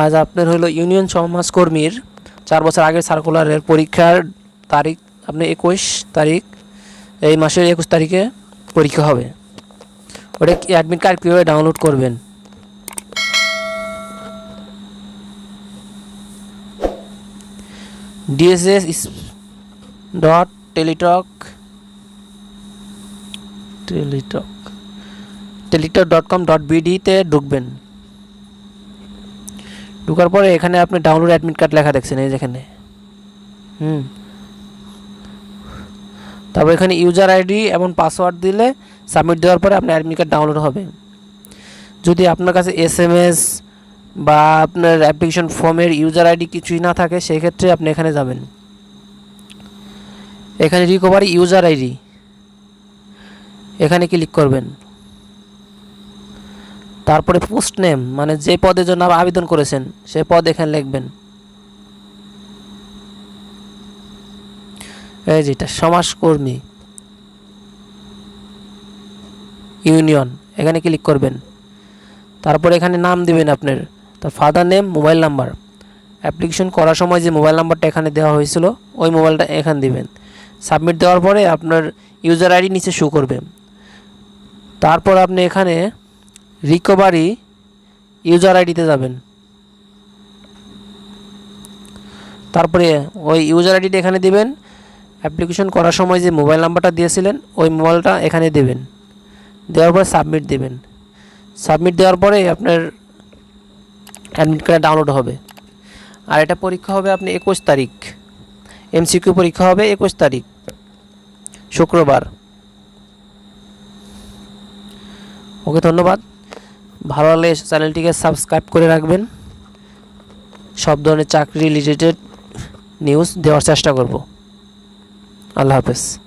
আজ আপনার হলো ইউনিয়ন সমাজকর্মীর চার বছর আগের সার্কুলারের পরীক্ষার তারিখ, আপনি একুশ তারিখ, এই মাসের একুশ তারিখে পরীক্ষা হবে। ওটা অ্যাডমিট কার্ড কীভাবে ডাউনলোড করবেন? DSS dot teletalk teletalk teletalk dot com dot বিডিতে ঢুকবেন। ঢোকার পরে এখানে আপনি ডাউনলোড অ্যাডমিট কার্ড লেখা দেখছেন, এই যেখানে হুম। তারপর এখানে ইউজার আইডি এবং পাসওয়ার্ড দিলে সাবমিট দেওয়ার পরে আপনার অ্যাডমিট কার্ড ডাউনলোড হবে। যদি আপনার কাছে এস এম এস বা আপনার অ্যাপ্লিকেশন ফর্মের ইউজার আইডি কিছুই না থাকে সেই ক্ষেত্রে আপনি এখানে যাবেন। এখানে রিকভারি ইউজার আইডি এখানে ক্লিক করবেন। তারপরে পোস্ট নেম মানে যে পদের জন্য আবেদন করেছেন, সে পদ এখানে লিখবেন। এই যেটা সমাজকর্মী ইউনিয়ন, এখানে ক্লিক করবেন। তারপর এখানে নাম দিবেন আপনার, তার father name mobile number application করার সময় যে মোবাইল নাম্বারটা এখানে দেওয়া হয়েছিল, ওই মোবাইলটা এখানে দিবেন। সাবমিট দেওয়ার পরে আপনার ইউজার আইডি নিচে শো করবে। তারপর আপনি এখানে রিকভারি ইউজার আইডিতে যাবেন। তারপরে ওই ইউজার আইডিটা এখানে দিবেন। অ্যাপ্লিকেশন করার সময় যে মোবাইল নাম্বারটা দিয়েছিলেন, ওই মোবাইলটা এখানে দেবেন। দেওয়ার পরে সাবমিট দেবেন। সাবমিট দেওয়ার পরে আপনার অ্যাডমিট কার্ড ডাউনলোড হবে। আর এটা পরীক্ষা হবে আপনি একুশ তারিখ। এমসিকিউ পরীক্ষা হবে একুশ তারিখ, শুক্রবার। ওকে, ধন্যবাদ। ভালো লাগলে চ্যানেলটিকে সাবস্ক্রাইব করে রাখবেন। সব ধরনের চাকরি রিলেটেড নিউজ দেওয়ার চেষ্টা করব। আল্লাহ হাফেজ।